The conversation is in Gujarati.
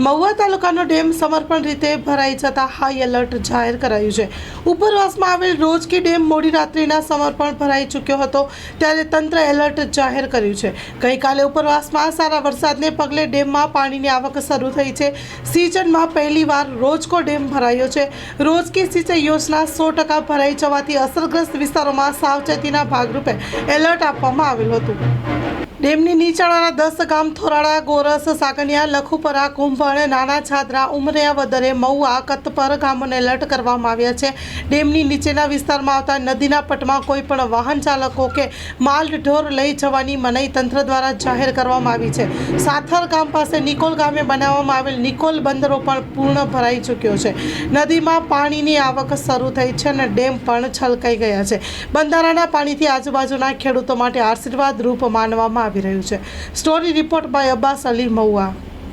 મહુવા તાલુકાનો ડેમ સમર્પણ રીતે ભરાઈ જતા હાઈ એલર્ટ જાહેર કરાયું છે. ઉપરવાસમાં આવેલ રોજકી ડેમ મોડી રાત્રિના સમર્પણ ભરાઈ ચૂક્યો હતો, ત્યારે તંત્ર એલર્ટ જાહેર કર્યું છે. ગઈકાલે ઉપરવાસમાં સારા વરસાદને પગલે ડેમમાં પાણીની આવક શરૂ થઈ છે. સિઝનમાં પહેલીવાર રોજકો ડેમ ભરાયો છે. રોજકી સિંચાઈ યોજના સો ટકા ભરાઈ જવાથી અસરગ્રસ્ત વિસ્તારોમાં સાવચેતીના ભાગરૂપે એલર્ટ આપવામાં આવેલું હતું. ડેમની નીચાણવાળા દસ ગામ થોરાળા, ગોરસ સાગનિયા લખુપરા, કુંભણ, નાના છાદરા, ઉમરિયા વદરે મહુવા, કતપર ગામોને એલર્ટ કરવામાં આવ્યા છે. ડેમની નીચેના વિસ્તારમાં આવતા નદીના પટમાં કોઈ પણ વાહન ચાલકો કે માલ ઢોર લઈ જવાની મનાઈ તંત્ર દ્વારા જાહેર કરવામાં આવી છે. સાથર ગામ પાસે નિકોલ ગામે બનાવવામાં આવેલ નિકોલ બંદરો પણ પૂર્ણ ભરાઈ ચૂક્યો છે. નદીમાં પાણીની આવક શરૂ થઈ છે અને ડેમ પણ છલકાઈ ગયા છે. બંધારાના પાણીથી આજુબાજુના ખેડૂતો માટે આશીર્વાદ રૂપ માનવામાં આવી રહ્યું છે. Story report by Abbas Ali Mahuva